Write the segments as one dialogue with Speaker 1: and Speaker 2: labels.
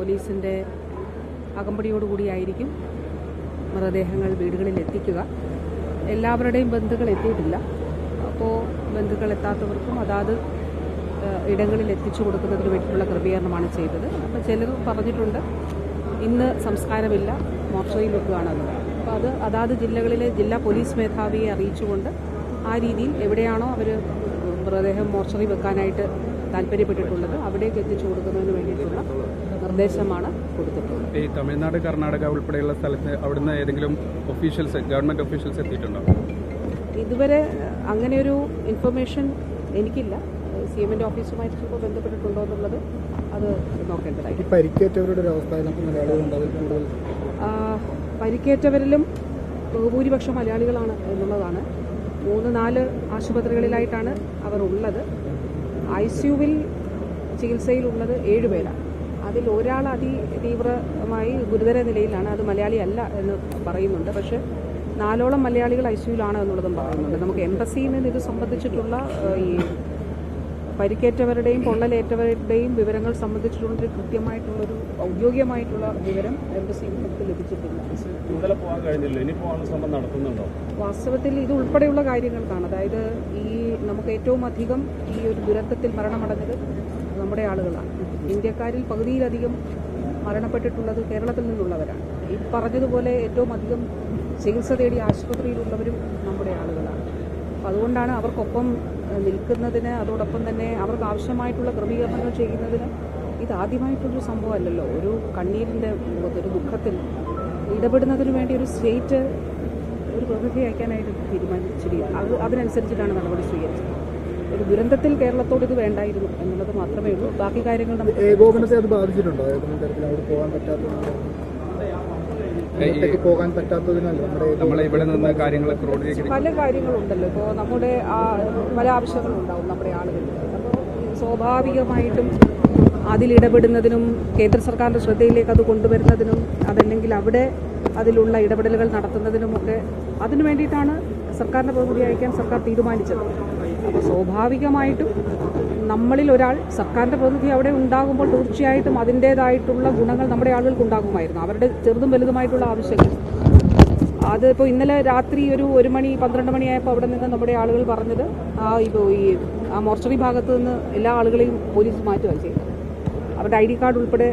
Speaker 1: പോലീസിന്റെ അകമ്പടിയോടുകൂടിയായിരിക്കും മൃതദേഹങ്ങൾ വീടുകളിൽ എത്തിക്കുക എല്ലാവരുടെയും ബന്ധുക്കൾ എത്തിയിട്ടില്ല. അപ്പോൾ ബന്ധുക്കൾ എത്താത്തവർക്കും അതാത് ഇടങ്ങളിൽ എത്തിച്ചു കൊടുക്കുന്നതിന് വേണ്ടിയിട്ടുള്ള ക്രമീകരണമാണ് ചെയ്തത്. അപ്പോൾ ചിലർ പറഞ്ഞിട്ടുണ്ട് ഇന്ന് സംസ്കാരമില്ല മോർച്ചറിയിൽ വെക്കുകയാണെന്ന്. അപ്പോൾ അത് അതാത് ജില്ലകളിലെ ജില്ലാ പോലീസ് മേധാവിയെ അറിയിച്ചുകൊണ്ട് ആ രീതിയിൽ എവിടെയാണോ അവർ മൃതദേഹം മോർച്ചറി വെക്കാനായിട്ട് താല്പര്യപ്പെട്ടിട്ടുള്ളത് അവിടേക്ക് എത്തിച്ചു കൊടുക്കുന്നതിന് വേണ്ടിയിട്ടുള്ള നിർദ്ദേശമാണ് കൊടുത്തിട്ടുള്ളത്.
Speaker 2: ഈ തമിഴ്നാട് കർണാടക ഉൾപ്പെടെയുള്ള സ്ഥലത്ത് അവിടുന്ന് ഏതെങ്കിലും ഒഫീഷ്യൽസ് ഗവൺമെന്റ് ഒഫീഷ്യൽസ് എത്തിയിട്ടുണ്ടോ?
Speaker 1: ഇതുവരെ അങ്ങനെ ഒരു ഇൻഫർമേഷൻ എനിക്കില്ല. സി എമ്മിന്റെ ഓഫീസുമായിട്ട് ചിലപ്പോൾ ബന്ധപ്പെട്ടിട്ടുണ്ടോ എന്നുള്ളത് അത് നോക്കേണ്ടതായി
Speaker 3: പരിക്കേറ്റവരുടെ
Speaker 1: പരിക്കേറ്റവരിലും ബഹുഭൂരിപക്ഷം മലയാളികളാണ് എന്നുള്ളതാണ്. മൂന്ന് നാല് ആശുപത്രികളിലായിട്ടാണ് അവർ ഉള്ളത്. ഐ സിയുവിൽ ചികിത്സയിലുള്ളത് ഏഴുപേരാണ് അതിൽ ഒരാൾ അതിതീവ്രമായി ഗുരുതര നിലയിലാണ്. അത് മലയാളി അല്ല എന്ന് പറയുന്നുണ്ട്. പക്ഷേ നാലോളം മലയാളികൾ ഐ സിയുലാണ് എന്നുള്ളതും പറയുന്നുണ്ട്. നമുക്ക് എംബസിയിൽ നിന്ന് ഇത് സംബന്ധിച്ചിട്ടുള്ള ഈ പരിക്കേറ്റവരുടെയും പൊള്ളലേറ്റവരുടെയും വിവരങ്ങൾ സംബന്ധിച്ചിട്ടുള്ള സംബന്ധിച്ചിട്ടുള്ളൊരു കൃത്യമായിട്ടുള്ളൊരു ഔദ്യോഗികമായിട്ടുള്ള വിവരം എംബസിയിൽ നമുക്ക് ലഭിച്ചിട്ടില്ല. വാസ്തവത്തിൽ ഇത് ഉൾപ്പെടെയുള്ള കാര്യങ്ങൾക്കാണ്. അതായത് ഈ നമുക്ക് ഏറ്റവും അധികം ഈ ഒരു ദുരന്തത്തിൽ മരണമടഞ്ഞത് നമ്മുടെ ആളുകളാണ്. ഇന്ത്യക്കാരിൽ പകുതിയിലധികം മരണപ്പെട്ടിട്ടുള്ളത് കേരളത്തിൽ നിന്നുള്ളവരാണ്. ഈ പറഞ്ഞതുപോലെ ഏറ്റവും അധികം ചികിത്സ തേടി ആശുപത്രിയിലുള്ളവരും നമ്മുടെ ആളുകളാണ്. അതുകൊണ്ടാണ് അവർക്കൊപ്പം നിൽക്കുന്നതിന് അതോടൊപ്പം തന്നെ അവർക്ക് ആവശ്യമായിട്ടുള്ള ക്രമീകരണങ്ങൾ ചെയ്യുന്നതിന് ഇതാദ്യമായിട്ടൊരു സംഭവമല്ലല്ലോ. ഒരു കണ്ണീരിന്റെ ഒരു ദുഃഖത്തിൽ ഇടപെടുന്നതിന് വേണ്ടി ഒരു സ്റ്റേറ്റ് ഒരു പ്രതിനിധി അയക്കാനായിട്ട് തീരുമാനിച്ചിരിക്കുക അത് അതിനനുസരിച്ചിട്ടാണ് നടപടി സ്വീകരിച്ചത്. ഒരു ദുരന്തത്തിൽ കേരളത്തോട് ഇത് വേണ്ടായിരുന്നു എന്നുള്ളത് മാത്രമേ ഉള്ളൂ. ബാക്കി കാര്യങ്ങൾ നമുക്ക്
Speaker 3: ഏകോപനത്തെ അത് ബാധിച്ചിട്ടുണ്ടോ? ഏതെങ്കിലും തരത്തിൽ അവിടെ പോകാൻ ഒറ്റയ്ക്ക് പോകാൻ പറ്റാത്തതിനാൽ നമ്മുടെ
Speaker 2: നമ്മളെ ഇവിടെ നിന്ന് കാര്യങ്ങൾ ക്രോഡീകരിക്കും
Speaker 1: പല കാര്യങ്ങളുണ്ടല്ലോ. ഇപ്പോൾ നമ്മുടെ ആ പല ആവശ്യങ്ങളുണ്ടാവും നമ്മുടെ ആളുകൾക്ക് അപ്പോൾ സ്വാഭാവികമായിട്ടും അതിലിടപെടുന്നതിനും കേന്ദ്ര സർക്കാരിന്റെ ശ്രദ്ധയിലേക്ക് അത് കൊണ്ടുവരുന്നതിനും അതല്ലെങ്കിൽ അവിടെ അതിലുള്ള ഇടപെടലുകൾ നടത്തുന്നതിനുമൊക്കെ അതിനു വേണ്ടിയിട്ടാണ് സർക്കാരിന്റെ പ്രതിനിധി അയക്കാൻ സർക്കാർ തീരുമാനിച്ചത്. അപ്പോൾ സ്വാഭാവികമായിട്ടും നമ്മളിൽ ഒരാൾ സർക്കാരിന്റെ പ്രതിനിധി അവിടെ ഉണ്ടാകുമ്പോൾ തീർച്ചയായിട്ടും അതിന്റേതായിട്ടുള്ള ഗുണങ്ങൾ നമ്മുടെ ആളുകൾക്ക് ഉണ്ടാകുമായിരുന്നു. അവരുടെ ചെറുതും വലുതുമായിട്ടുള്ള ആവശ്യങ്ങൾ. അതിപ്പോൾ ഇന്നലെ രാത്രി ഒരു ഒരു മണി പന്ത്രണ്ട് മണിയായപ്പോൾ അവിടെ നിന്ന് നമ്മുടെ ആളുകൾ പറഞ്ഞത് ആ ഇപ്പോൾ ഈ ആ മോർച്ചറി ഭാഗത്ത് നിന്ന് എല്ലാ ആളുകളെയും പോലീസ് മാറ്റുകയാണ് ചെയ്തത്. അവരുടെ ഐ ഡി കാർഡ് ഉൾപ്പെടെ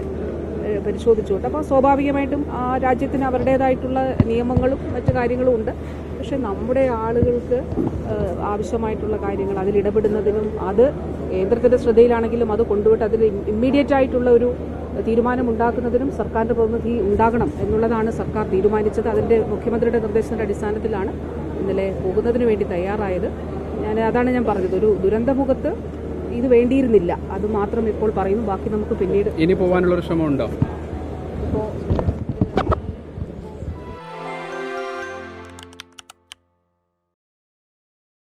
Speaker 1: പരിശോധിച്ചുകൊണ്ട്. അപ്പോൾ സ്വാഭാവികമായിട്ടും ആ രാജ്യത്തിന് അവരുടേതായിട്ടുള്ള നിയമങ്ങളും മറ്റു കാര്യങ്ങളും ഉണ്ട്. പക്ഷേ നമ്മുടെ ആളുകൾക്ക് ആവശ്യമായിട്ടുള്ള കാര്യങ്ങൾ അതിൽ അതിലിടപെടുന്നതിനും അത് കേന്ദ്രത്തിന്റെ ശ്രദ്ധയിലാണെങ്കിലും അത് കൊണ്ടുപോയിട്ട് അതിൽ ഇമ്മീഡിയറ്റ് ആയിട്ടുള്ള ഒരു തീരുമാനമുണ്ടാക്കുന്നതിനും സർക്കാരിന്റെ പ്രതിനിധി ഉണ്ടാകണം എന്നുള്ളതാണ് സർക്കാർ തീരുമാനിച്ചത്. അതിന്റെ മുഖ്യമന്ത്രിയുടെ നിർദ്ദേശത്തിന്റെ അടിസ്ഥാനത്തിലാണ് ഇന്നലെ പോകുന്നതിന് വേണ്ടി തയ്യാറായത്. ഞാൻ അതാണ് ഞാൻ പറഞ്ഞത്. ഒരു ദുരന്തമുഖത്ത് ഇത് വേണ്ടിയിരുന്നില്ല. അത് മാത്രം ഇപ്പോൾ പറയുന്നു. ബാക്കി നമുക്ക് പിന്നീട്
Speaker 2: ഇനി പോകാനുള്ള ഒരു ശ്രമം ഉണ്ടോ
Speaker 1: ഇപ്പോൾ